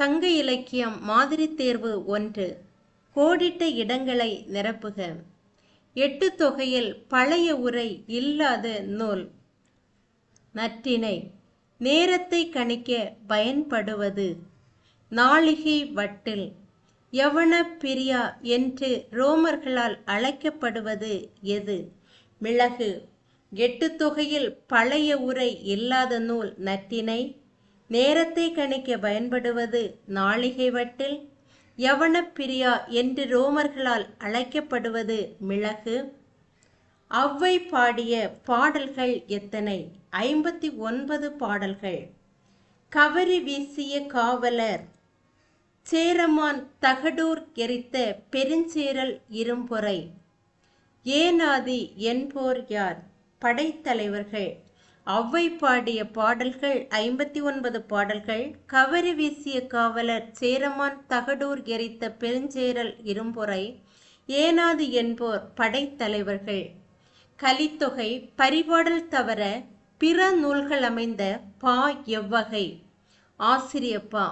சங்க இலக்கியம் மாதிரி தேர்வு ஒன்று. கோடிட்ட இடங்களை நிரப்புக. எட்டு தொகையில் பழைய உரை இல்லாத நூல். நற்றினை நேரத்தை கணிக்க பயன்படுவது. நாளிகை வட்டில். யவன பிரியா என்று ரோமர்களால் அழைக்கப்படுவது எது? மிளகு. எட்டு தொகையில் பழைய உரை இல்லாத நூல் நற்றினை நேரத்தை கணிக்க பயன்படுவது நாளிகை வட்டில். யவன பிரியா என்று ரோமர்களால் அழைக்கப்படுவது மிளகு. அவ்வை பாடிய பாடல்கள் எத்தனை? ஐம்பத்தி ஒன்பது பாடல்கள். கவரி வீசிய காவலர். சேரமான் தகடூர் எரித்த பெருஞ்சேரல் இரும்பொறை. ஏனாதி என்போர் யார்? படைத்தலைவர்கள். அவ்வை பாடிய பாடல்கள் ஐம்பத்தி ஒன்பது பாடல்கள் கவரி வீசிய காவலர் சேரமான் தகடூர் எரித்த பெருஞ்சேரல் இரும்பொறை ஏனாது என்போர் படைத்தலைவர்கள் கலித்தொகை பரிபாடல் தவிர பிற நூல்கள் அமைந்த பா எவ்வகை. ஆசிரியப்பா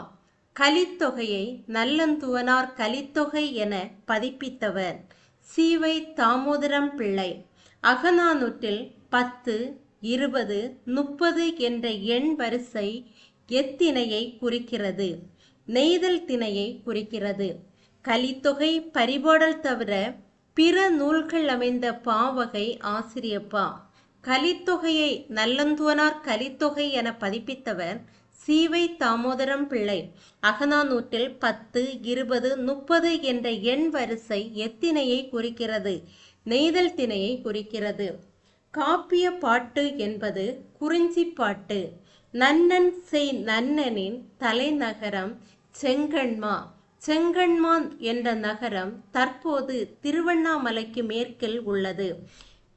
கலித்தொகையை நல்லந்துவனார் கலித்தொகை என பதிப்பித்தவர். சீவை தாமோதரம் பிள்ளை. அகநானூற்றில் பத்து இருபது முப்பது என்ற எண் வரிசை எத்திணையை குறிக்கிறது. நெய்தல் திணையை குறிக்கிறது. கலித்தொகை பரிபாடல் தவிர பிற நூல்கள் அமைந்த பாவகை ஆசிரியப்பா. கலித்தொகையை நல்லந்துவனார் கலித்தொகை என பதிப்பித்தவர் சீவை தாமோதரம் பிள்ளை. அகநானூற்றில் பத்து இருபது முப்பது என்ற எண் வரிசை எத்தினையை குறிக்கிறது. நெய்தல் திணையை குறிக்கிறது. காப்பிய பாட்டு என்பது குறிஞ்சி பாட்டு. நன்னன் செய் நன்னனின் தலைநகரம் செங்கண்மா. செங்கண்மான் என்ற நகரம் தற்போது திருவண்ணாமலைக்கு மேற்கில் உள்ளது.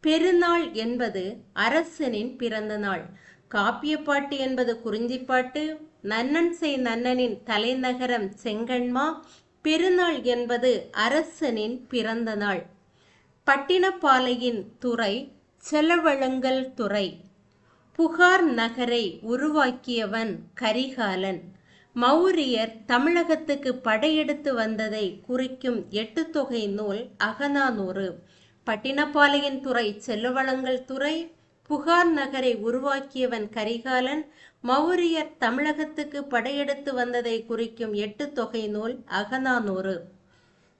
பெருநாள் என்பது அரசனின் பிறந்த நாள். காப்பியப்பாட்டு என்பது குறிஞ்சிப்பாட்டு நன்னன் செய் நன்னனின் தலைநகரம் செங்கண்மா. பெருநாள் என்பது அரசனின் பிறந்த நாள். பட்டினப்பாலையின் துறை செலவழங்கல் துறை. புகார் நகரை உருவாக்கியவன் கரிகாலன். மௌரியர் தமிழகத்துக்கு படையெடுத்து வந்ததை குறிக்கும் எட்டு தொகை நூல் அகநானூறு. பட்டினப்பாளையின் துறை செல்லுவளங்கள் துறை. புகார் நகரை உருவாக்கியவன் கரிகாலன். மௌரியர் தமிழகத்துக்கு படையெடுத்து வந்ததை குறிக்கும் எட்டு தொகை நூல் அகநானூறு.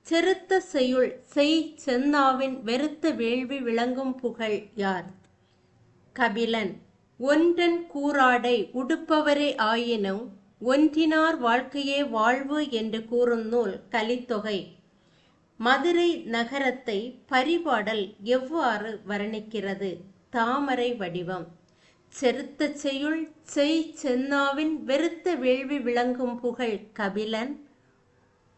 செருத்த செய்யுள் செய் சென்னாவின் வெறுத்த வேள்வி விளங்கும் புகழ் யார்? கபிலன் ஒன்றன் கூறாடை உடுப்பவரே ஆயினும் ஒன்றினார் வாழ்க்கையே வாழ்வு என்று கூறும் நூல் கலித்தொகை. மதுரை நகரத்தை பரிபாடல் எவ்வாறு வர்ணிக்கிறது? தாமரை வடிவம். செருத்த செய்யுள் செய் சென்னாவின் வெறுத்த வேள்வி விளங்கும் புகழ் கபிலன்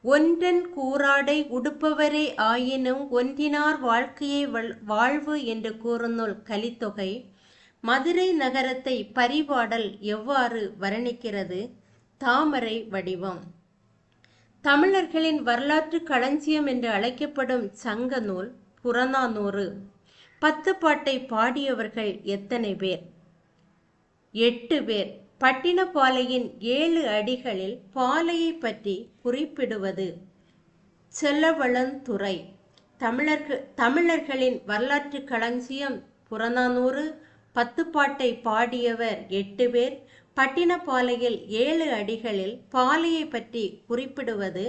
ஒன்றன் கூறாடை உடுப்பவரே ஆயினும் ஒன்றினார் வாழ்க்கையை வாழ்வு என்று கூறுநூல் கலித்தொகை. மதுரை நகரத்தை பரிபாடல் எவ்வாறு வர்ணிக்கிறது? தாமரை வடிவம். தமிழர்களின் வரலாற்று களஞ்சியம் என்று அழைக்கப்படும் சங்க நூல் புறநானூறு. பத்து பாட்டை பாடியவர்கள் எத்தனை பேர்? எட்டு பேர். பட்டினப்பாலையின் ஏழு அடிகளில் பாலையை பற்றி குறிப்பிடுவது செல்லவளந்துறை. தமிழர்கள் தமிழர்களின் வரலாற்று களஞ்சியம் புறநானூறு பத்து பாட்டை பாடியவர் எட்டு பேர். பட்டினப்பாலையில் ஏழு அடிகளில் பாலையை பற்றி குறிப்பிடுவது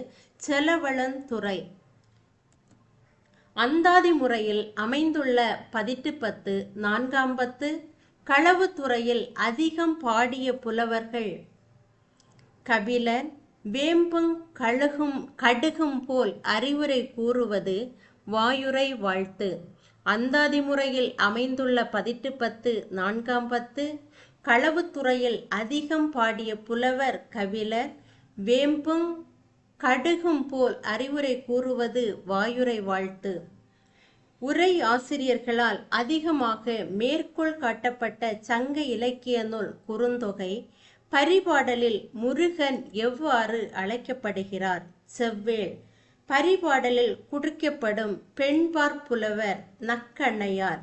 செலவளந்துறை அந்தாதி முறையில் அமைந்துள்ள பதிட்டு பத்து நான்காம் பத்து களவுத்துறையில் அதிகம் பாடிய புலவர்கள். கபிலர் வேம்புங் கழுகும் கடுகும் போல் அறிவுரை கூறுவது வாயுரை வாழ்த்து. அந்தாதி முறையில் அமைந்துள்ள பதிட்டு பத்து நான்காம் பத்து களவுத்துறையில் அதிகம் பாடிய புலவர் கபிலர் வேம்புங் கடுகும் போல் அறிவுரை கூறுவது வாயுரை வாழ்த்து. உரை ஆசிரியர்களால் அதிகமாக மேற்கோள் காட்டப்பட்ட சங்க இலக்கிய நூல் குறுந்தொகை பரிபாடலில் முருகன் எவ்வாறு அழைக்கப்படுகிறார்? செவ்வேள். பரிபாடலில் குடிக்கப்படும் பெண்பார் புலவர் நக்கண்ணையார்.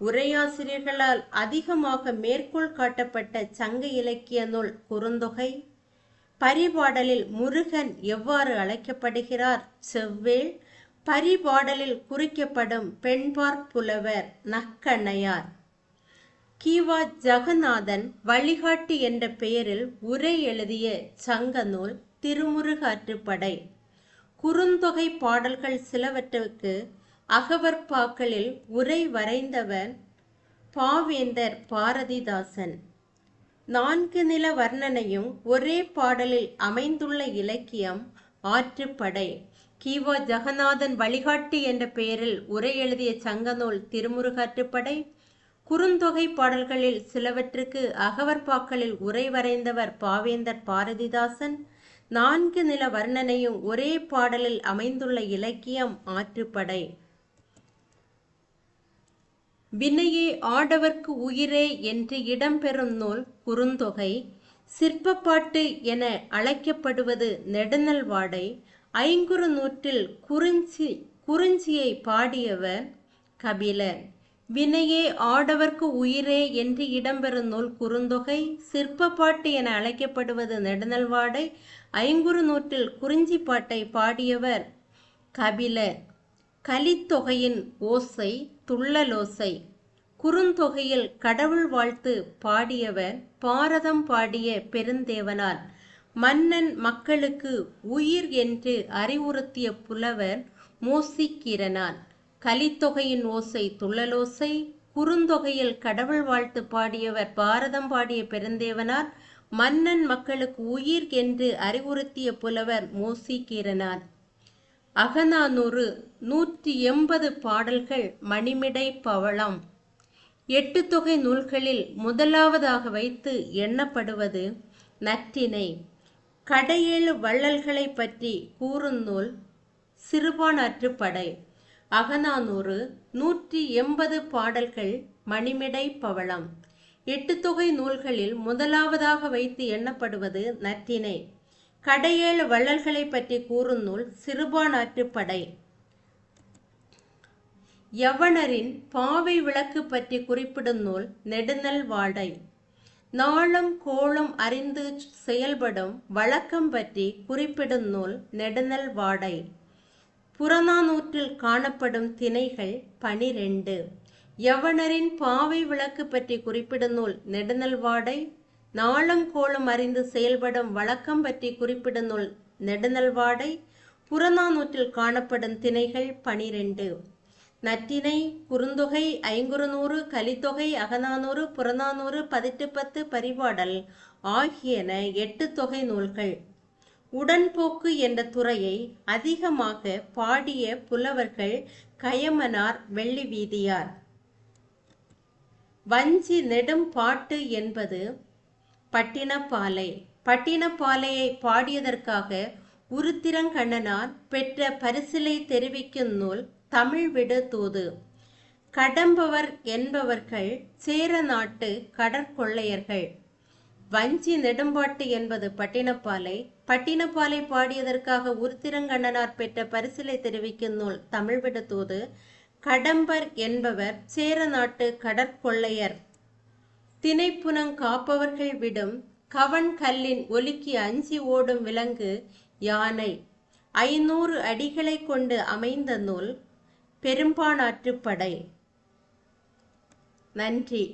உரையாசிரியர்களால் அதிகமாக மேற்கோள் காட்டப்பட்ட சங்க இலக்கிய நூல் குறுந்தொகை பரிபாடலில் முருகன் எவ்வாறு அழைக்கப்படுகிறார்? செவ்வேள். பரிபாடலில் குறிக்கப்படும் பெண்பார் புலவர் நக்கண்ணையார். கீவா ஜெகநாதன் வழிகாட்டி என்ற பெயரில் உரை எழுதிய சங்க நூல் திருமுருகாற்றுப்படை. குறுந்தொகை பாடல்கள் சிலவற்றுக்கு அகவற்பாக்களில் உரை வரைந்தவர் பாவேந்தர் பாரதிதாசன். நான்கு நில வர்ணனையும் ஒரே பாடலில் அமைந்துள்ள இலக்கியம் ஆற்றுப்படை. கீவா ஜெகநாதன் வழிகாட்டி என்ற பெயரில் உரை எழுதிய சங்கநூல் திருமுருகாற்றுப்படை குறுந்தொகை பாடல்களில் சிலவற்றுக்கு அகவற்பாக்களில் உரை வரைந்தவர் பாவேந்தர் பாரதிதாசன் நான்கு நில வர்ணனையும் ஒரே பாடலில் அமைந்துள்ள இலக்கியம் ஆற்றுப்படை. வினையே ஆடவர்க்கு உயிரே என்று இடம்பெறும் நூல் குறுந்தொகை சிற்பப்பாட்டு என அழைக்கப்படுவது நெடுநல்வாடை ஐங்குறு நூற்றில் குறிஞ்சி குறிஞ்சியை பாடியவர் கபிலர் வினையே ஆடவர்க்கு உயிரே என்று இடம்பெறும் நூல் குறுந்தொகை சிற்பப்பாட்டு என அழைக்கப்படுவது நெடுநல்வாடை ஐங்குறு நூற்றில் குறிஞ்சி பாட்டை பாடியவர் கபிலர் கலித்தொகையின் ஓசை துள்ளலோசை குறுந்தொகையில் கடவுள் வாழ்த்து பாடியவர் பாரதம் பாடிய பெருந்தேவனார். மன்னன் மக்களுக்கு உயிர் என்று அறிவுறுத்திய புலவர் மோசிக்கிறனான் கலித்தொகையின் ஓசை துள்ளலோசை குறுந்தொகையில் கடவுள் வாழ்த்து பாடியவர் பாரதம் பாடிய பெருந்தேவனார் மன்னன் மக்களுக்கு உயிர் என்று அறிவுறுத்திய புலவர் மோசிக்கிறனார் அகநானூறு நூற்றி எண்பது பாடல்கள் மணிமிடை பவளம். எட்டு தொகை நூல்களில் முதலாவதாக வைத்து எண்ணப்படுவது நற்றினை. கடையேழு வள்ளல்களை பற்றி கூறும் நூல் சிறுபானாற்றுப்படை அகநானூறு நூற்றி எண்பது பாடல்கள் மணிமிடை பவளம். எட்டு தொகை நூல்களில் முதலாவதாக வைத்து எண்ணப்படுவது நற்றினை கடையேழு வள்ளல்களை பற்றி கூறும் நூல் சிறுபானாற்றுப்படை யவனரின் பாவை விளக்கு பற்றி குறிப்பிடும் நூல் நெடுநல் வாடை நாளும் கோளும் அறிந்து செயல்படும் வழக்கம் பற்றி குறிப்பிடும் நூல் நெடுநல் வாடை. புறநானூற்றில் காணப்படும் திணைகள் பனிரெண்டு. யவனரின் பாவை விளக்கு பற்றி குறிப்பிடும் நூல் நெடுநல் வாடை. நாளும் கோளும் அறிந்து செயல்படும் வழக்கம் பற்றி குறிப்பிடும் நூல் நெடுநல்வாடை புறநானூற்றில் காணப்படும் திணைகள் பனிரெண்டு. நற்றினை குறுந்தொகை ஐங்குறுநூறு கலித்தொகை அகநானூறு புறநானூறு பதிட்டுப்பத்து பரிபாடல் ஆகியன எட்டு தொகை நூல்கள். உடன்போக்கு என்ற துறையை அதிகமாக பாடிய புலவர்கள் கயமனார் வெள்ளி வீதியார் வஞ்சி நெடும் பாட்டு என்பது பட்டினப்பாலை. பட்டினப்பாலையை பாடியதற்காக உருத்திரங்கண்ணனார் பெற்ற பரிசிலை தெரிவிக்கும் நூல் தமிழ் விடு தூது. கடம்பவர் என்பவர்கள் சேர நாட்டு கடற்கொள்ளையர்கள். வஞ்சி நெடும்பாட்டு என்பது பட்டினப்பாலை பட்டினப்பாலை பாடியதற்காக உருத்திரங்கண்ணனார் பெற்ற பரிசிலை தெரிவிக்கும் நூல் தமிழ் விட தூது. கடம்பர் என்பவர் சேர நாட்டு கடற்கொள்ளையர். திணைப்புனம் காப்பவர்கள் விடும் கவன் கல்லின் ஒலுக்கி அஞ்சி ஓடும் விலங்கு யானை. ஐநூறு அடிகளை கொண்டு அமைந்த நூல் பெரும்பானாற்றுப்படை நன்றி.